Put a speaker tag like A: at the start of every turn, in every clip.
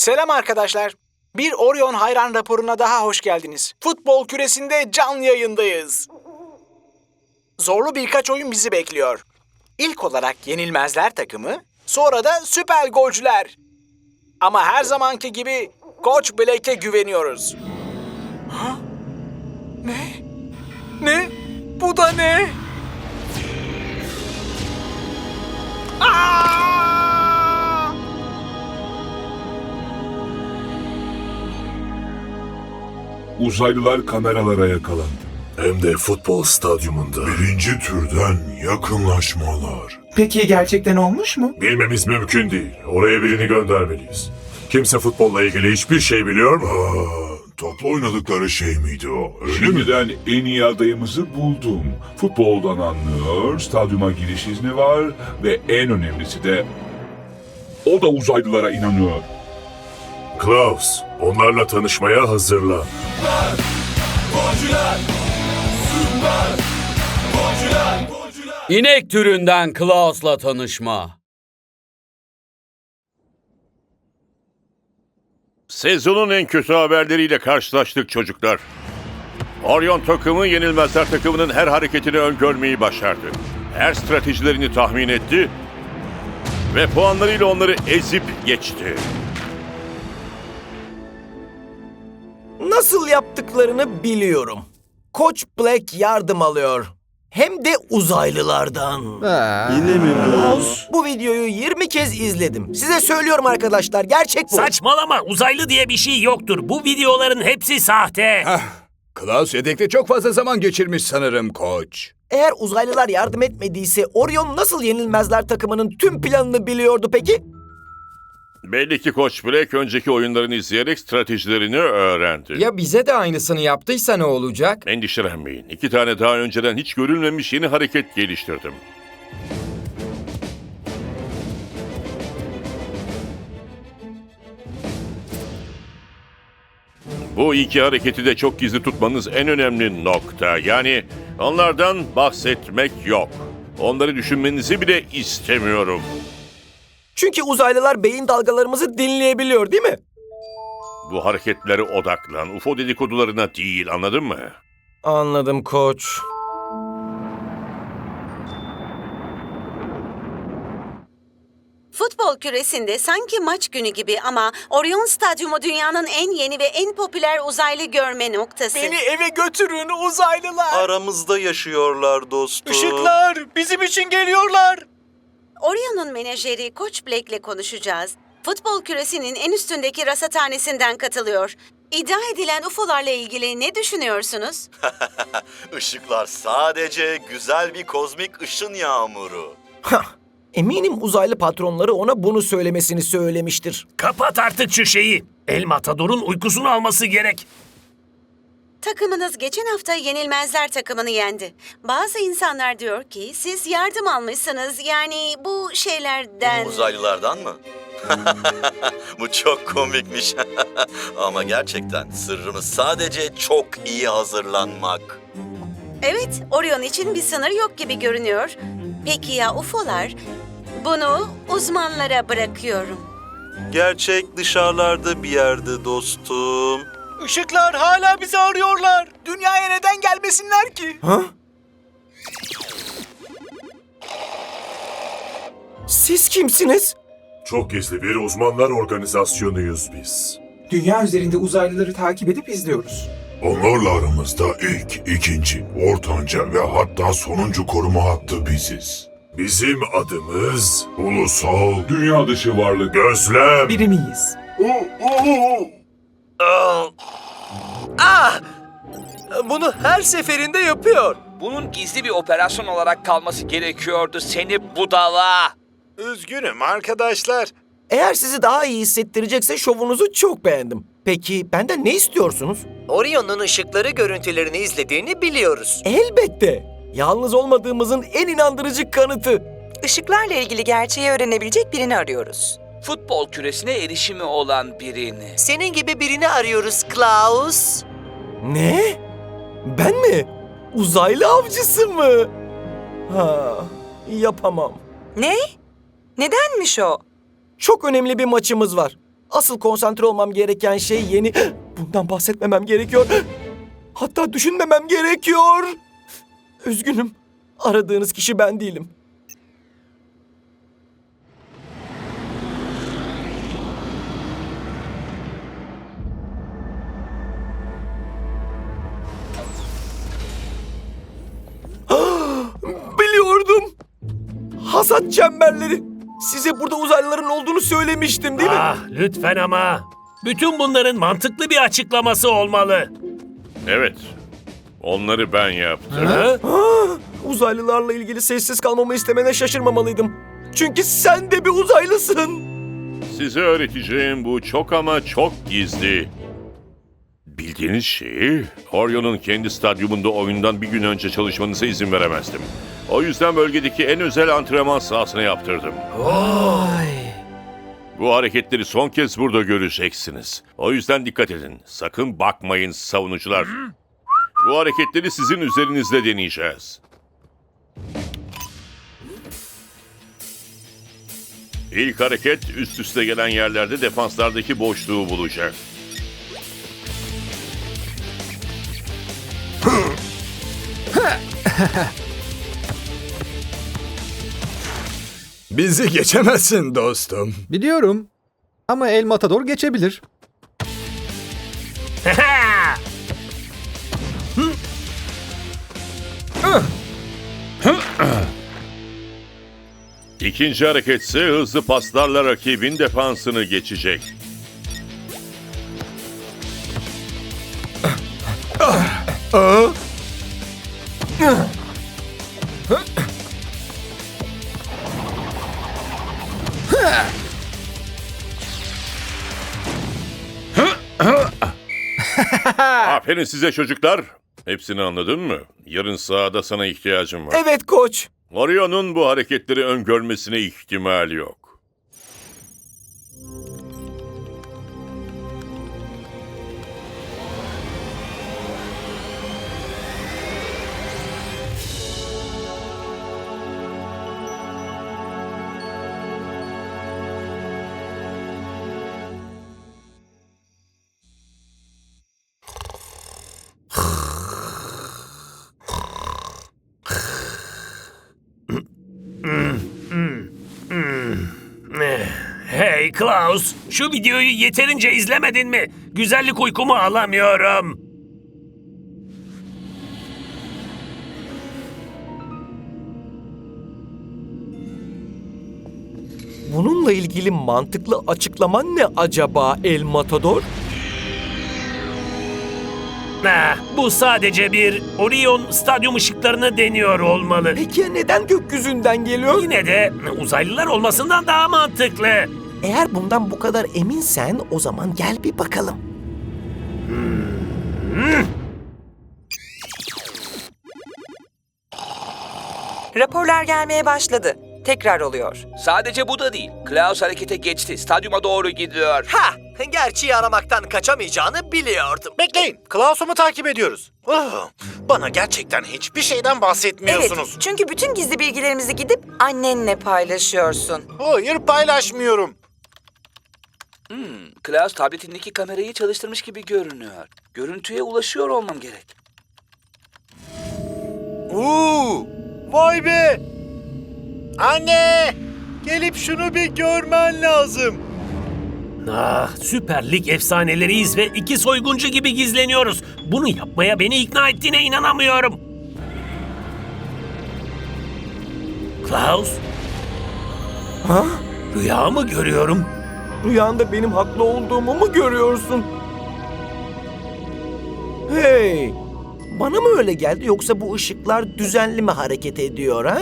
A: Selam arkadaşlar. Bir Orion hayran raporuna daha hoş geldiniz. Futbol küresinde canlı yayındayız. Zorlu birkaç oyun bizi bekliyor. İlk olarak Yenilmezler takımı, sonra da Süper Golcüler. Ama her zamanki gibi Koç Blake'e güveniyoruz. Ha? Ne? Ne? Bu da ne? Aa!
B: Uzaylılar kameralara yakalandı.
C: Hem de futbol stadyumunda.
D: Birinci türden yakınlaşmalar.
E: Peki gerçekten olmuş mu?
C: Bilmemiz mümkün değil. Oraya birini göndermeliyiz. Kimse futbolla ilgili hiçbir şey biliyor mu?
D: Aa, topla oynadıkları şey miydi o? Öyle mi?
B: Şimdiden en iyi adayımızı buldum. Futboldan anlıyor, stadyuma giriş izni var ve en önemlisi de o da uzaylılara inanıyor.
C: Klaus, onlarla tanışmaya hazırlan.
F: İnek türünden Klaus'la tanışma.
G: Sezonun en kötü haberleriyle karşılaştık çocuklar. Orion takımı yenilmezler takımının her hareketini öngörmeyi başardı. Her stratejilerini tahmin etti ve puanlarıyla onları ezip geçti.
H: Nasıl yaptıklarını biliyorum. Koç Black yardım alıyor. Hem de uzaylılardan.
I: Yine mi bu?
H: Bu videoyu 20 kez izledim. Size söylüyorum arkadaşlar gerçek bu.
J: Saçmalama uzaylı diye bir şey yoktur. Bu videoların hepsi sahte.
I: Klaus yedekte çok fazla zaman geçirmiş sanırım koç.
H: Eğer uzaylılar yardım etmediyse Orion nasıl yenilmezler takımının tüm planını biliyordu peki?
G: Belli ki Koç Black önceki oyunlarını izleyerek stratejilerini öğrendi.
K: Ya bize de aynısını yaptıysa ne olacak?
G: Endişelenmeyin. İki tane daha önceden hiç görülmemiş yeni hareket geliştirdim. Bu iki hareketi de çok gizli tutmanız en önemli nokta. Yani onlardan bahsetmek yok. Onları düşünmenizi bile istemiyorum.
H: Çünkü uzaylılar beyin dalgalarımızı dinleyebiliyor değil mi?
G: Bu hareketlere odaklan. UFO dedikodularına değil anladın mı?
H: Anladım koç.
L: Futbol küresinde sanki maç günü gibi ama Orion Stadyumu dünyanın en yeni ve en popüler uzaylı görme noktası.
A: Beni eve götürün uzaylılar.
I: Aramızda yaşıyorlar dostum.
A: Işıklar bizim için geliyorlar.
L: Orion'un menajeri Koç Blake'le konuşacağız. Futbol küresinin en üstündeki rasathanesinden katılıyor. İddia edilen UFO'larla ilgili ne düşünüyorsunuz?
I: Işıklar sadece güzel bir kozmik ışın yağmuru.
H: Hah, eminim uzaylı patronları ona bunu söylemesini söylemiştir.
J: Kapat artık şu şeyi. El Matador'un uykusunu alması gerek.
L: Takımınız geçen hafta Yenilmezler takımını yendi. Bazı insanlar diyor ki siz yardım almışsınız yani bu şeylerden...
I: Uzaylılardan mı? Bu çok komikmiş. Ama gerçekten sırrımız sadece çok iyi hazırlanmak.
L: Evet, Orion için bir sınır yok gibi görünüyor. Peki ya UFO'lar? Bunu uzmanlara bırakıyorum.
I: Gerçek dışarılarda bir yerde dostum.
A: Işıklar hala bizi arıyorlar. Dünyaya neden gelmesinler ki?
H: Ha? Siz kimsiniz?
C: Çok gizli bir uzmanlar organizasyonuyuz biz.
E: Dünya üzerinde uzaylıları takip edip izliyoruz.
D: Onlarla aramızda ilk, ikinci, ortanca ve hatta sonuncu koruma hattı biziz.
C: Bizim adımız Ulusal
B: Dünya dışı varlık.
C: Gözlem.
E: Biri miyiz?
H: Ah! Bunu her seferinde yapıyor.
M: Bunun gizli bir operasyon olarak kalması gerekiyordu seni budala.
A: Üzgünüm arkadaşlar.
H: Eğer sizi daha iyi hissettirecekse şovunuzu çok beğendim. Peki benden ne istiyorsunuz?
N: Orion'un ışıkları görüntülerini izlediğini biliyoruz.
H: Elbette. Yalnız olmadığımızın en inandırıcı kanıtı.
N: Işıklarla ilgili gerçeği öğrenebilecek birini arıyoruz.
M: Futbol küresine erişimi olan birini.
N: Senin gibi birini arıyoruz Klaus.
H: Ne? Ben mi? Uzaylı avcısı mı? Ha, yapamam.
N: Ne? Nedenmiş o?
H: Çok önemli bir maçımız var. Asıl konsantre olmam gereken şey yeni... Bundan bahsetmemem gerekiyor. Hatta düşünmemem gerekiyor. Üzgünüm. Aradığınız kişi ben değilim. Hasat çemberleri. Size burada uzaylıların olduğunu söylemiştim değil mi?
J: Ah lütfen ama. Bütün bunların mantıklı bir açıklaması olmalı.
G: Evet. Onları ben yaptım.
J: Ha?
H: Ah, uzaylılarla ilgili sessiz kalmamı istemene şaşırmamalıydım. Çünkü sen de bir uzaylısın.
G: Size öğreteceğim bu çok ama çok gizli. Bildiğiniz şeyi Orion'un kendi stadyumunda oyundan bir gün önce çalışmanıza izin veremezdim. O yüzden bölgedeki en özel antrenman sahasına yaptırdım. Bu hareketleri son kez burada göreceksiniz. O yüzden dikkat edin. Sakın bakmayın savunucular. Bu hareketleri sizin üzerinizde deneyeceğiz. İlk hareket üst üste gelen yerlerde defanslardaki boşluğu bulacak.
I: Bizi geçemezsin dostum.
O: Biliyorum. Ama El Matador geçebilir.
G: İkinci hareket ise hızlı paslarla rakibin defansını geçecek. Aferin size çocuklar. Hepsini anladın mı? Yarın sahada sana ihtiyacım var.
H: Evet koç.
G: Orion'un bu hareketleri öngörmesine ihtimal yok.
J: Klaus, şu videoyu yeterince izlemedin mi? Güzellik uykumu alamıyorum.
H: Bununla ilgili mantıklı açıklaman ne acaba El Matador?
J: Ha, bu sadece bir Orion stadyum ışıklarını deniyor olmalı.
H: Peki ya neden gökyüzünden geliyor?
J: Yine de uzaylılar olmasından daha mantıklı.
H: Eğer bundan bu kadar eminsen o zaman gel bir bakalım.
P: Raporlar gelmeye başladı. Tekrar oluyor.
M: Sadece bu da değil. Klaus harekete geçti. Stadyuma doğru gidiyor.
N: Ha, gerçeği aramaktan kaçamayacağını biliyordum.
Q: Bekleyin, Klaus'u mu takip ediyoruz? Ah, bana gerçekten hiçbir şeyden bahsetmiyorsunuz.
P: Evet, çünkü bütün gizli bilgilerimizi gidip annenle paylaşıyorsun.
Q: Hayır, paylaşmıyorum.
M: Hmm, Klaus tabletindeki kamerayı çalıştırmış gibi görünüyor. Görüntüye ulaşıyor olmam gerek.
Q: Oo, vay be! Anne! Gelip şunu bir görmen lazım.
J: Ah, Süper Lig efsaneleriyiz ve iki soyguncu gibi gizleniyoruz. Bunu yapmaya beni ikna ettiğine inanamıyorum. Klaus,
H: Ha?
J: rüya mı görüyorum?
H: Rüyanda benim haklı olduğumu mu görüyorsun? Hey! Bana mı öyle geldi yoksa bu ışıklar düzenli mi hareket ediyor ha?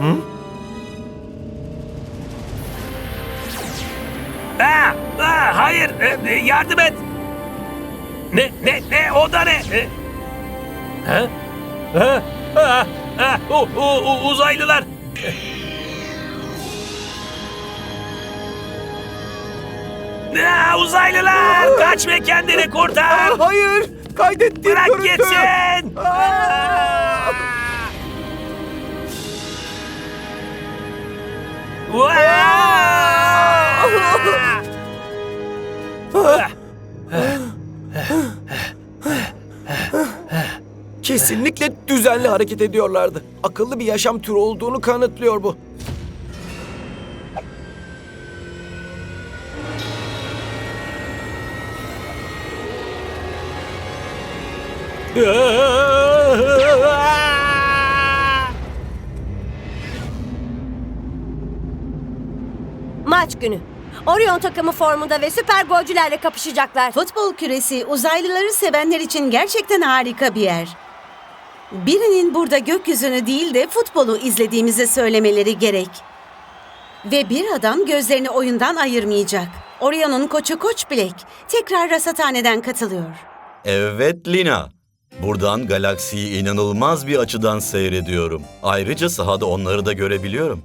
H: Hı?
J: Aa, aa, hayır, e, e, yardım et. Ne, ne, ne, o da ne? E, ha? Ha, ha, ha, o, o, uzaylılar. Ha, uzaylılar kaçma kendini kurtar.
H: Aa, hayır kaydettiğim
J: Bırak
H: görüntü.
J: gitsin.
H: Aa. Aa. Aa. Aa. Kesinlikle düzenli hareket ediyorlardı. Akıllı bir yaşam türü olduğunu kanıtlıyor bu.
R: Maç günü. Orion takımı formunda ve süper golcülerle kapışacaklar.
L: Futbol küresi uzaylıları sevenler için gerçekten harika bir yer. Birinin burada gökyüzünü değil de futbolu izlediğimizi söylemeleri gerek. Ve bir adam gözlerini oyundan ayırmayacak. Orion'un koçu Koç Black tekrar rasathaneden katılıyor.
S: Evet Lina. Buradan galaksiyi inanılmaz bir açıdan seyrediyorum. Ayrıca sahada onları da görebiliyorum.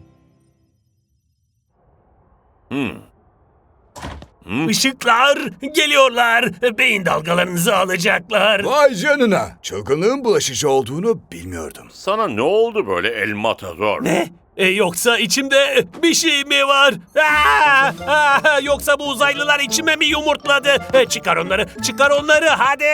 J: Işıklar geliyorlar. Beyin dalgalarınızı alacaklar.
I: Vay canına. Çılgınlığın bulaşıcı olduğunu bilmiyordum.
G: Sana ne oldu böyle El Matador?
J: Ne? E, yoksa içimde bir şey mi var? Aa! Aa! Yoksa bu uzaylılar içime mi yumurtladı? E, çıkar onları, çıkar onları hadi.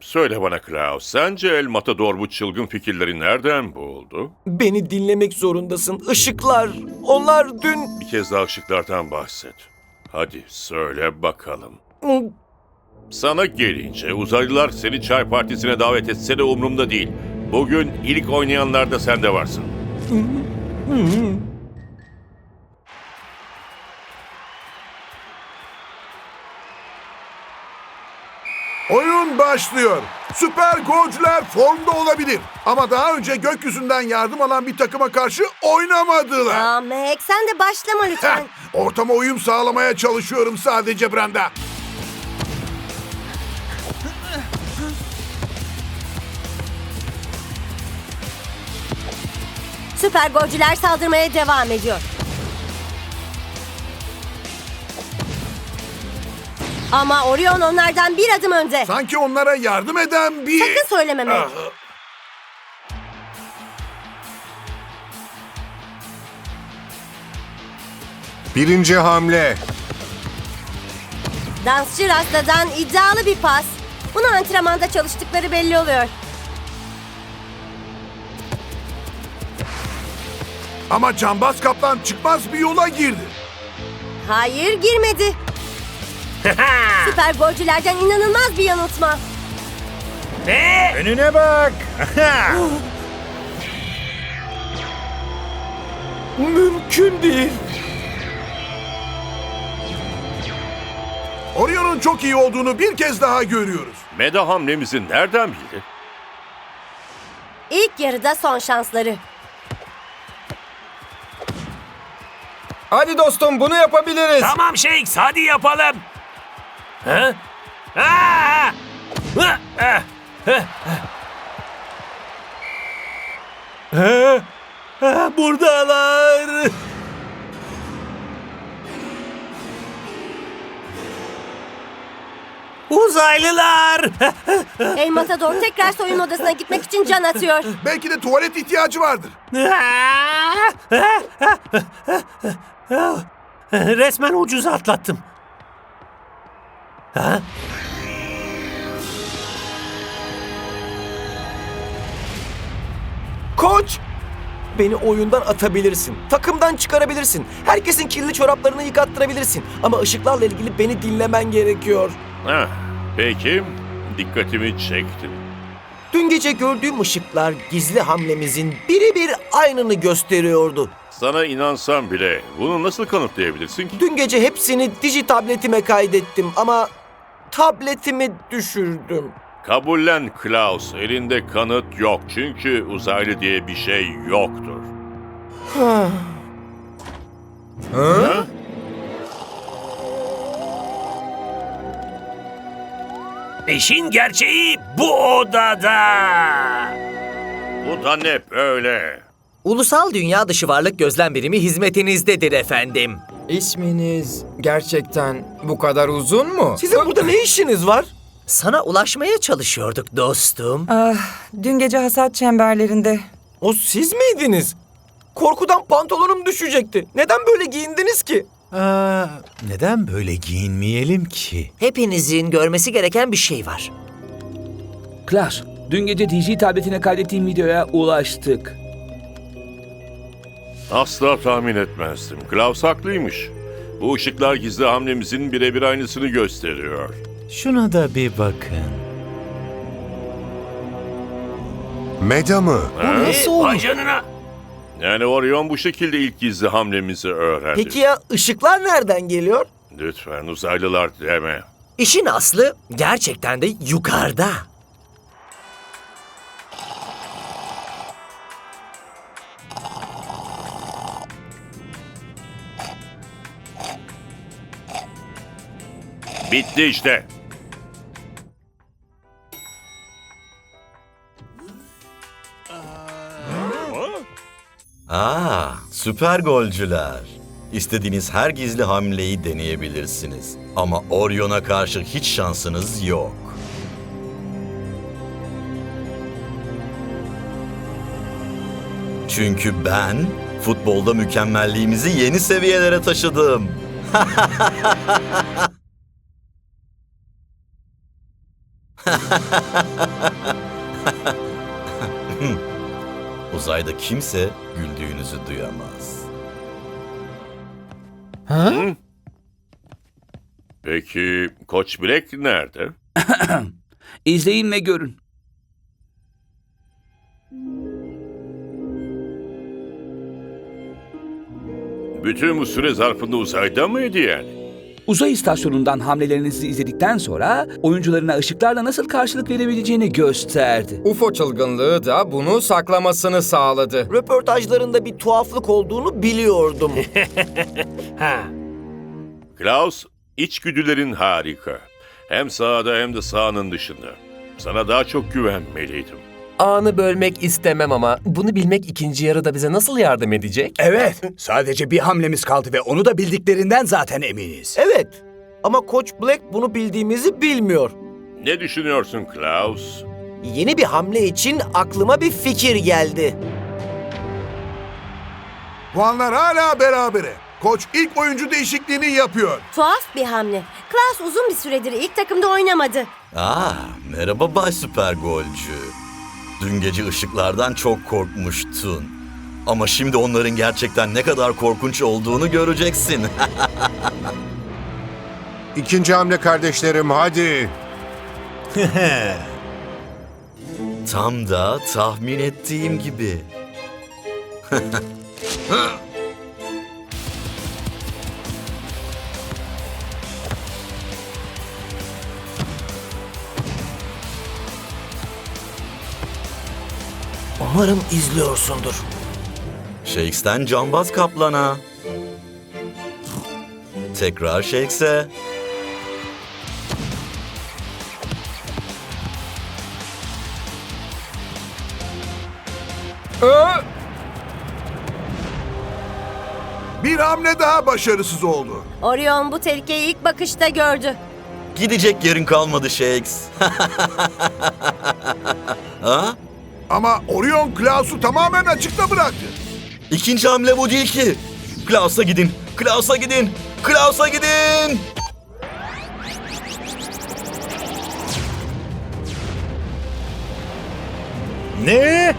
G: Söyle bana Klaus, sence El Matador bu çılgın fikirleri nereden buldu?
H: Beni dinlemek zorundasın. Işıklar. Onlar dün...
G: Bir kez daha ışıklardan bahset. Hadi söyle bakalım. Sana gelince uzaylılar seni çay partisine davet etse de umurumda değil. Bugün ilk oynayanlarda sen de varsın.
T: Başlıyor. Süper golcüler formda olabilir. Ama daha önce gökyüzünden yardım alan bir takıma karşı oynamadılar.
R: Aa, Mac sen de başlama lütfen.
T: Heh, ortama uyum sağlamaya çalışıyorum sadece Brenda.
R: Süper golcüler saldırmaya devam ediyor. Ama Orion onlardan bir adım önde.
T: Sanki onlara yardım eden bir...
R: Sakın söyleme Mac.
T: Ah,
U: Birinci hamle.
R: Dansçı Rasta'dan iddialı bir pas. Bunu antrenmanda çalıştıkları belli oluyor.
T: Ama Cambaz Kaplan çıkmaz bir yola girdi.
R: Hayır girmedi. Süper golcülerden inanılmaz bir yanıltma.
J: Ne?
I: Önüne bak.
H: Mümkün değil.
T: Orion'un çok iyi olduğunu bir kez daha görüyoruz.
G: Meda hamlemizi nereden bildi?
R: İlk yarıda son şansları.
K: Hadi dostum bunu yapabiliriz.
J: Tamam Shakes hadi yapalım. Ha? Aa! Hı! Ah! Hı! Ha? Ha, Buradalar. Uzaylılar.
R: El Matador tekrar soyunma odasına gitmek için can atıyor.
T: Belki de tuvalet ihtiyacı vardır.
J: Resmen ucuz atlattım. Ha?
H: Koç! Beni oyundan atabilirsin. Takımdan çıkarabilirsin. Herkesin kirli çoraplarını yıkattırabilirsin. Ama ışıklarla ilgili beni dinlemen gerekiyor.
G: Heh, peki, dikkatimi çektin.
H: Dün gece gördüğüm ışıklar gizli hamlemizin birebir aynını gösteriyordu.
G: Sana inansam bile bunu nasıl kanıtlayabilirsin ki?
H: Dün gece hepsini diji tabletime kaydettim ama tabletimi düşürdüm.
G: Kabullen Klaus, elinde kanıt yok çünkü uzaylı diye bir şey yoktur.
H: Ha?
G: Ha?
J: İşin gerçeği bu odada.
G: Bu da ne böyle?
N: Ulusal Dünya Dışı Varlık Gözlem Birimi hizmetinizdedir efendim.
K: İsminiz gerçekten bu kadar uzun mu?
H: Sizin burada ne işiniz var?
N: Sana ulaşmaya çalışıyorduk dostum.
P: Ah, dün gece hasat çemberlerinde.
H: O siz miydiniz? Korkudan pantolonum düşecekti. Neden böyle giyindiniz ki?
V: Aa, neden böyle giyinmeyelim ki?
N: Hepinizin görmesi gereken bir şey var.
M: Klaus, dün gece DJ tabletine kaydettiğim videoya ulaştık.
G: Asla tahmin etmezdim. Klaus haklıymış. Bu ışıklar gizli hamlemizin birebir aynısını gösteriyor.
V: Şuna da bir bakın.
U: Meda mı?
G: Ha?
J: Vay canına.
G: Yani Orion bu şekilde ilk gizli hamlemizi öğrendi.
H: Peki ya ışıklar nereden geliyor?
G: Lütfen uzaylılar deme.
N: İşin aslı gerçekten de yukarıda.
G: Bitti işte.
S: Aa, süper golcüler. İstediğiniz her gizli hamleyi deneyebilirsiniz. Ama Orion'a karşı hiç şansınız yok. Çünkü ben futbolda mükemmelliğimizi yeni seviyelere taşıdım. Uzayda kimse güldüğünüzü duyamaz.
G: Hı? Peki Koç Black nerede?
M: İzleyin ve görün.
G: Bütün bu süre zarfında uzayda mıydı yani?
M: Uzay istasyonundan hamlelerinizi izledikten sonra oyuncularına ışıklarla nasıl karşılık verebileceğini gösterdi.
K: UFO çılgınlığı da bunu saklamasını sağladı.
H: Röportajlarında bir tuhaflık olduğunu biliyordum.
G: Klaus, içgüdülerin harika. Hem sahada hem de sahanın dışında. Sana daha çok güvenmeliydim.
J: Anı bölmek istemem ama bunu bilmek ikinci yarıda bize nasıl yardım edecek?
I: Evet, sadece bir hamlemiz kaldı ve onu da bildiklerinden zaten eminiz.
H: evet. Ama Koç Black bunu bildiğimizi bilmiyor.
G: Ne düşünüyorsun Klaus?
H: Yeni bir hamle için aklıma bir fikir geldi.
T: Puanlar hala berabere. Koç ilk oyuncu değişikliğini yapıyor.
R: Tuhaf bir hamle. Klaus uzun bir süredir ilk takımda oynamadı.
S: Aa, merhaba Bay Süper Golcü. Dün gece ışıklardan çok korkmuştun. Ama şimdi onların gerçekten ne kadar korkunç olduğunu göreceksin.
U: İkinci hamle kardeşlerim hadi.
S: Tam da tahmin ettiğim gibi.
H: Umarım izliyorsundur.
S: Shakes'ten cambaz kaplana. Tekrar Shakes'e.
T: Bir hamle daha başarısız oldu.
R: Orion bu tehlikeyi ilk bakışta gördü.
S: Gidecek yerin kalmadı Shakes. ha?
T: Ama Orion Klaus'u tamamen açıkta bıraktı.
S: İkinci hamle bu değil ki. Klaus'a gidin. Klaus'a gidin. Klaus'a gidin.
V: Ne?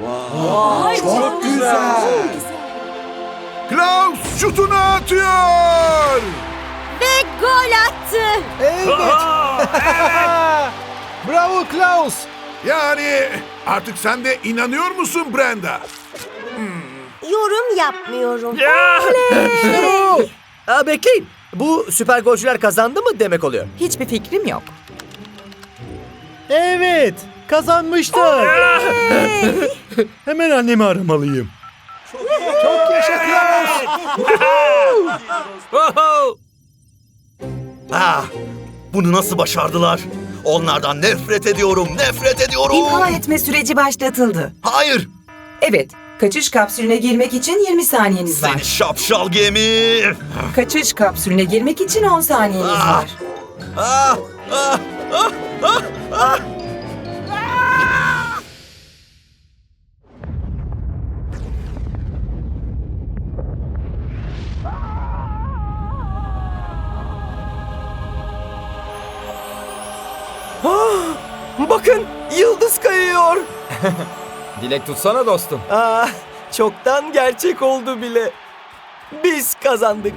R: Vay
T: Çok güzel. Klaus şutunu atıyor.
R: Ve gol attı.
O: Bravo Klaus.
T: Yani artık sen de inanıyor musun Brenda?
R: Yorum yapmıyorum.
H: Aa, bekleyin. Bu süper golcüler kazandı mı demek oluyor?
P: Hiçbir fikrim yok.
V: Evet, kazanmışlar. Hemen annemi aramalıyım.
O: Çok yaşa
S: ah, bunu nasıl başardılar? Onlardan nefret ediyorum, nefret ediyorum.
P: İmha etme süreci başlatıldı.
S: Hayır.
P: Evet, kaçış kapsülüne girmek için 20 saniyeniz var.
S: Seni şapşal gemi.
P: Kaçış kapsülüne girmek için 10 saniyeniz
S: ah.
P: var.
S: Ah, ah, ah, ah, ah.
K: Dilek tutsana dostum.
H: Aa, çoktan gerçek oldu bile. Biz kazandık.